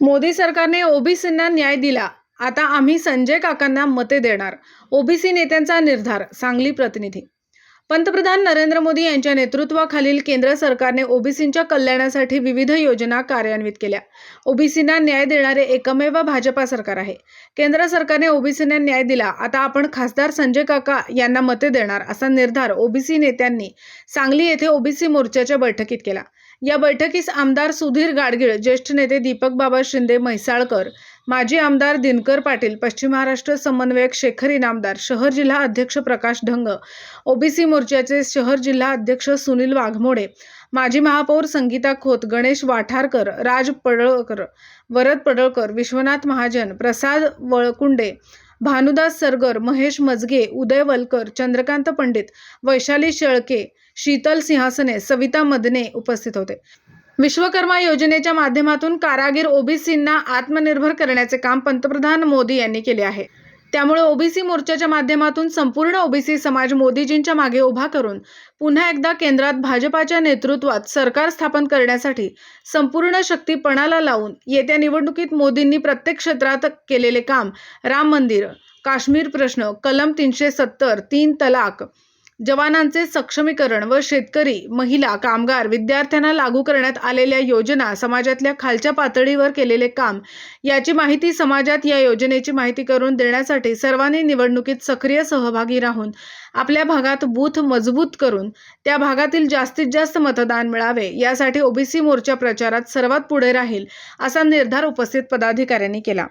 मोदी सरकारने ओबीसींना न्याय दिला. आता आम्ही संजय काकांना मते देणार. ओबीसी नेत्यांचा निर्धार सांगली प्रतिनिधी. पंतप्रधान नरेंद्र मोदी यांच्या नेतृत्वाखालील केंद्र सरकारने ओबीसींच्या कल्याणासाठी विविध योजना कार्यान्वित केल्या. ओबीसींना न्याय देणारे एकमेव भाजपा सरकार आहे. केंद्र सरकारने ओबीसींना न्याय दिला. आता आपण खासदार संजय काका यांना मते देणार असा निर्धार ओबीसी नेत्यांनी सांगली येथे ओबीसी मोर्चाच्या बैठकीत केला. या बैठकीस आमदार सुधीर गाडगीळ ज्येष्ठ नेते दीपक बाबा शिंदे म्हैसाळकर माजी आमदार दिनकर पाटील पश्चिम महाराष्ट्र समन्वयक शेखर इनामदार शहर जिल्हा अध्यक्ष प्रकाश ढंग ओबीसी मोर्चाचे शहर जिल्हा अध्यक्ष सुनील वाघमोडे माजी महापौर संगीता खोत गणेश वाठारकर राज पडळकर वरद पडळकर विश्वनाथ महाजन प्रसाद वळकुंडे भानुदास सरगर महेश मजगे उदय वलकर चंद्रकांत पंडित वैशाली शेळके शीतल सिंहासने सविता मदने उपस्थित होते. विश्वकर्मा योजनेच्या माध्यमातून कारागीर ओबीसींना आत्मनिर्भर करण्याचे काम पंतप्रधान मोदी यांनी केले आहे. त्यामुळे ओबीसी मोर्चाच्या माध्यमातून संपूर्ण ओबीसी समाज मोदीजींच्या मागे उभा करून पुन्हा एकदा केंद्रात भाजपाच्या नेतृत्वात सरकार स्थापन करण्यासाठी संपूर्ण शक्ती पणाला लावून येत्या निवडणुकीत मोदींनी प्रत्येक क्षेत्रात केलेले काम राम मंदिर काश्मीर प्रश्न कलम तीनशे सत्तर तीन तलाक जवानांचे सक्षमीकरण व शेतकरी महिला कामगार विद्यार्थ्यांना लागू करण्यात आलेल्या योजना समाजातल्या खालच्या पातळीवर केलेले काम याची माहिती समाजात या योजनेची माहिती करून देण्यासाठी सर्वांनी निवडणुकीत सक्रिय सहभागी राहून आपल्या भागात बूथ मजबूत करून त्या भागातील जास्तीत जास्त मतदान मिळावे यासाठी ओबीसी मोर्चा प्रचारात सर्वात पुढे राहील असा निर्धार उपस्थित पदाधिकाऱ्यांनी केला.